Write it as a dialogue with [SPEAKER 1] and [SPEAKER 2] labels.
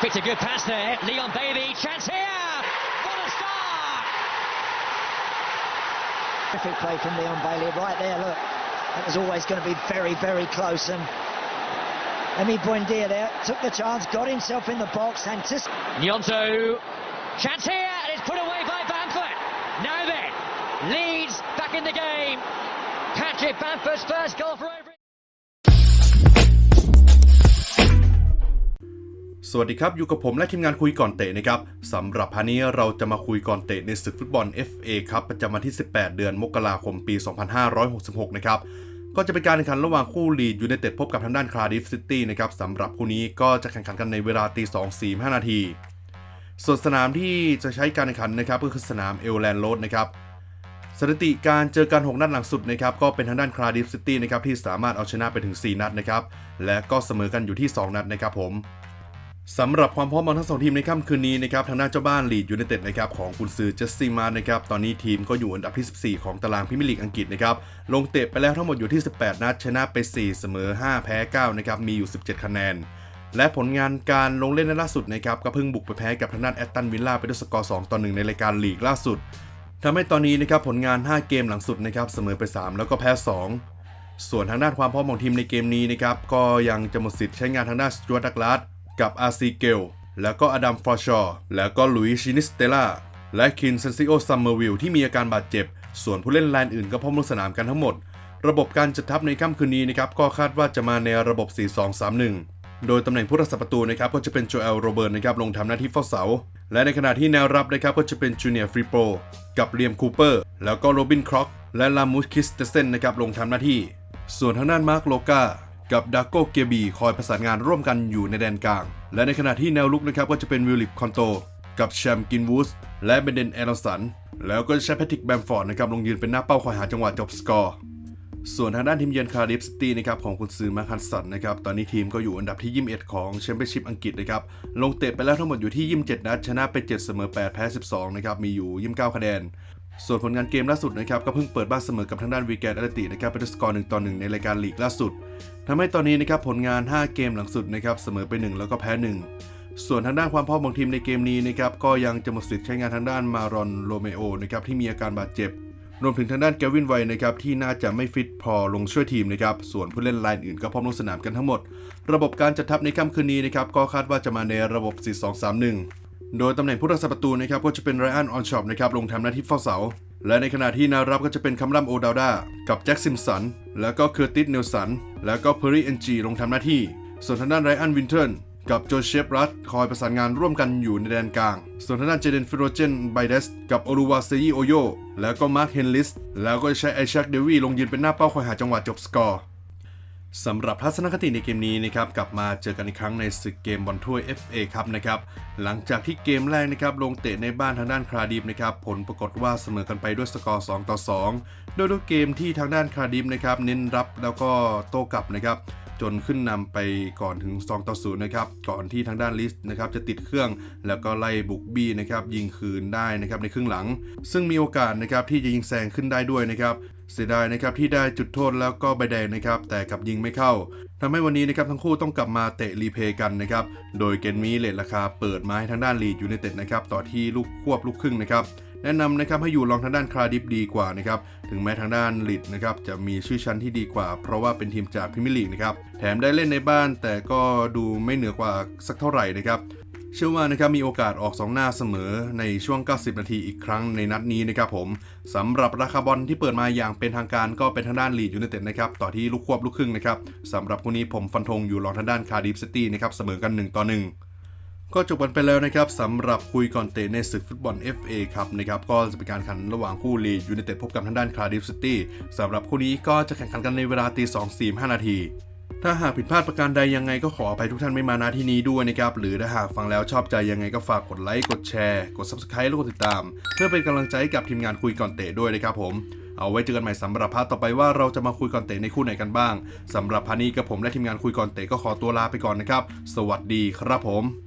[SPEAKER 1] Picked a good pass there. Leon Baby, chance here. What a start!
[SPEAKER 2] Terrific play from Leon Bailey right there. Look, that was always going to be very, very close. And Emi Buendia there took the chance, got himself in the box, anticipated.
[SPEAKER 1] Nyonto, chance here, and it's put away by Bamford. Now then, Leeds back in the game. Patrick Bamford's first goal for over.
[SPEAKER 3] สวัสดีครับ อยู่กับผมและทีมงานคุยก่อนเตะนะครับสำหรับพาร์ทนี้เราจะมาคุยก่อนเตะในศึกฟุตบอล FA ครับประจำวันที่ 18 เดือนมกราคมปี 2566 นะครับก็จะเป็นการแข่งขันระหว่างคู่ลีดยูไนเต็ดพบกับทางด้านคาร์ดิฟซิตี้นะครับสำหรับคู่นี้ก็จะแข่งขันกันในเวลาตี2 4 5นาที ส่วนสนามที่จะใช้การแข่งขันนะครับก็คือสนามเอลแลนด์โรดนะครับสถิติการเจอกัน 6 นัดหลังสุดนะครับก็เป็นทางด้านคาร์ดิฟซิตี้นะครับที่สามารถเอาชนะไปถึง 4 นัดนะครับและก็เสมอกันอยู่ที่ 2 นัดนะครับผม สำหรับความพร้อมของทั้งสองทีมในค่ำคืนนี้นะครับทางด้านเจ้าบ้านลีดยูไนเต็ดนะครับของกุนซือเจสซี่มานะครับตอนนี้ทีมก็อยู่อันดับที่ 14 ของตารางพรีเมียร์ลีกอังกฤษนะครับลงเตะไปแล้วทั้งหมดอยู่ที่ 18 นัดชนะไป 4 เสมอ 5 แพ้ 9 นะครับมีอยู่ 17 คะแนน และผลงานการลงเล่นในล่าสุดนะครับก็เพิ่งบุกไปแพ้กับทางด้านแอตตันวิลล่าไปด้วยสกอร์2ต่อ1ในรายการลีกล่าสุดทำให้ตอนนี้นะครับผลงาน 5 เกมหลังสุดนะครับเสมอไป 3 แล้วก็แพ้ 2 ส่วนทางด้านความพร้อมของทีมในเกมนี้นะครับก็ยังจะหมดสิทธิ์ใช้งานทางด้านสจวตดักลาส กับอาร์ซีเกลแล้วก็อดัมฟอร์ชอร์แล้วก็ลุยชินิสเตล่าและคินเซนซิโอซัมเมอร์วิลที่มีอาการบาดเจ็บ ส่วนผู้เล่นรายอื่นก็พร้อมลงสนามกันทั้งหมด ระบบการจัดทัพในค่ำคืนนี้นะครับก็คาดว่าจะมาในระบบ 4-2-3-1 โดยตำแหน่งผู้รักษาประตูนะครับก็จะเป็นโจเอลโรเบิร์ตนะครับลงทำหน้าที่เฝ้าเสา และในขณะที่แนวรับนะครับก็จะเป็นจูเนียร์ฟรีโปรกับเลียมคูเปอร์แล้วก็โรบินคร็อกและลามูสคิสเตเซนนะครับลงทำหน้าที่ ส่วนทางด้านมาร์คโลกา กับดาโกเกบีคอยประสานงานร่วมกันอยู่ในแดนกลาง และในขณะที่แนวลุกนะครับก็จะเป็นวิลลิปคอนโต กับแชมกินวูสและเบนเดนแอรอนสัน แล้วก็จะใช้แพทริกแบมฟอร์ดนะครับลงยืนเป็นหน้าเป้าคอยหาจังหวะจบสกอร์ ส่วนทางด้านทีมเยือนคาริฟซิตี้นะครับของคุณซือมาคันสันนะครับตอนนี้ทีมก็อยู่อันดับที่ 21 ของแชมเปี้ยนชิพอังกฤษนะครับลงเตะไปแล้วทั้งหมดอยู่ที่ 27 นัดชนะไป 7 เสมอ 8 แพ้ 12 นะครับมีอยู่ 29 คะแนน ส่วนผลงานเกมล่าสุดนะครับก็เพิ่งเปิดบ้านเสมอกับทางด้านวีแกนอตเลตินะครับไปด้วยสกอร์1ต่อ1ในรายการลีกล่าสุดทำให้ตอนนี้นะครับผลงาน 5 เกมหลังสุดนะครับเสมอไป 1 แล้วก็แพ้ 1 ส่วนทางด้านความพร้อมของทีมในเกมนี้นะครับก็ยังจะหมดสิทธิ์ใช้งานทางด้านมารอนโรเมโอนะครับที่มีอาการบาดเจ็บ รวมถึงทางด้านเกวินไวนะครับที่น่าจะไม่ฟิตพอลงช่วยทีมนะครับส่วนผู้เล่นรายอื่นก็พร้อมลงสนามกันทั้งหมด ระบบการจัดทัพในค่ำคืนนี้นะครับก็คาดว่าจะมาในระบบ 4-2-3-1 โดยตำแหน่งผู้รักษาประตูนะครับก็จะเป็นไรอันออนชอปนะครับลงทำหน้าที่เฝ้าเสา และในขณะที่นารับก็จะเป็นคัมลัมโอดาวดากับแจ็คซิมสัน แล้วก็เคอร์ติสเนลสัน แล้วก็เพอร์รี่เอนจีลงทำหน้าที่ ส่วนทางด้านไรอันวินเทอร์กับโจเชฟรัตคอยประสานงานร่วมกันอยู่ในแดนกลาง ส่วนทางด้านเจเดนฟิโรเจนไบเดสกับโอลูวาเซยีโอโยแล้วก็มาร์คเฮนลิส แล้วก็ใช้ไอชักเดวีลงยืนเป็นหน้าเป้าคอยหาจังหวะจบสกอร์ สำหรับทัศนคติในเกมนี้นะครับกลับมาเจอกันอีกครั้งในศึกเกมบอลถ้วย FA ครับนะครับหลังจากที่เกมแรกนะครับลงเตะในบ้านทางด้านคราดิฟนะครับผลปรากฏว่าเสมอกันไปด้วยสกอร์ 2 ต่อ 2 โดยทุกเกมที่ทางด้านคราดิฟนะครับเน้นรับแล้วก็โต้กลับนะครับจนขึ้นนำไปก่อนถึง 2 ต่อ 0 นะครับ ก่อนที่ทางด้านลิสต์นะครับจะติดเครื่องแล้วก็ไล่บุกบี้นะครับยิงคืนได้นะครับในครึ่งหลัง ซึ่งมีโอกาสนะครับที่จะยิงแซงขึ้นได้ด้วยนะครับเสียดายนะครับที่ได้จุดโทษแล้วก็ใบแดงนะครับแต่กับยิงไม่เข้าทำให้วันนี้นะครับทั้งคู่ต้องกลับมาเตะรีเพย์กันนะครับโดยเกมนี้เลทราคาเปิดมาให้ทางด้านลีดยูไนเต็ดนะครับต่อที่ลูกควบลูกครึ่งนะครับแนะนำนะครับให้อยู่รองทางด้านคราดิฟดีกว่านะครับถึงแม้ทางด้านลีดนะครับจะมีชื่อชั้นที่ดีกว่า เพราะว่าเป็นทีมจากพรีเมียร์ลีกนะครับแถมได้เล่นในบ้านแต่ก็ดูไม่เหนือกว่าสักเท่าไหร่นะครับ เชื่อว่านะครับมีโอกาสออกสองหน้าเสมอในช่วง 90 นาทีอีกครั้งในนัดนี้นะครับผมสำหรับราคาบอลที่เปิดมาอย่างเป็นทางการก็เป็นทางด้านลีดยูไนเต็ดนะครับต่อที่ลูกควบลูกครึ่งนะครับสำหรับคู่นี้ผมฟันธงอยู่รองทางด้านคาร์ดิฟซิตี้นะครับเสมอกัน 1 ต่อ 1ก็จบกันไปแล้วนะครับสำหรับคุยก่อนเตะในศึกฟุตบอล FA ครับนะครับก็จะเป็นการแข่งระหว่างคู่ลีดยูไนเต็ดพบกับทางด้านคาร์ดิฟซิตี้สำหรับคู่นี้ก็จะแข่งขันกันในเวลาตี2 4 5นาที ถ้าหากผิดพลาดประการใดยังไงก็ขออภัยทุกท่านไม่มาณที่นี้ด้วยนะครับ หรือถ้าหากฟังแล้วชอบใจยังไงก็ฝากกดไลค์กดแชร์ กด Subscribe และกดติดตาม เพื่อเป็นกำลังใจให้กับทีมงานคุยก่อนเตะด้วยนะครับผมเอาไว้เจอกันใหม่สำหรับพาร์ทต่อไปว่าเราจะมาคุยก่อนเตะในคู่ไหนกันบ้างสำหรับพาร์ทนี้กับผมและทีมงานคุยก่อนเตะก็ขอตัวลาไปก่อนนะครับ สวัสดีครับผม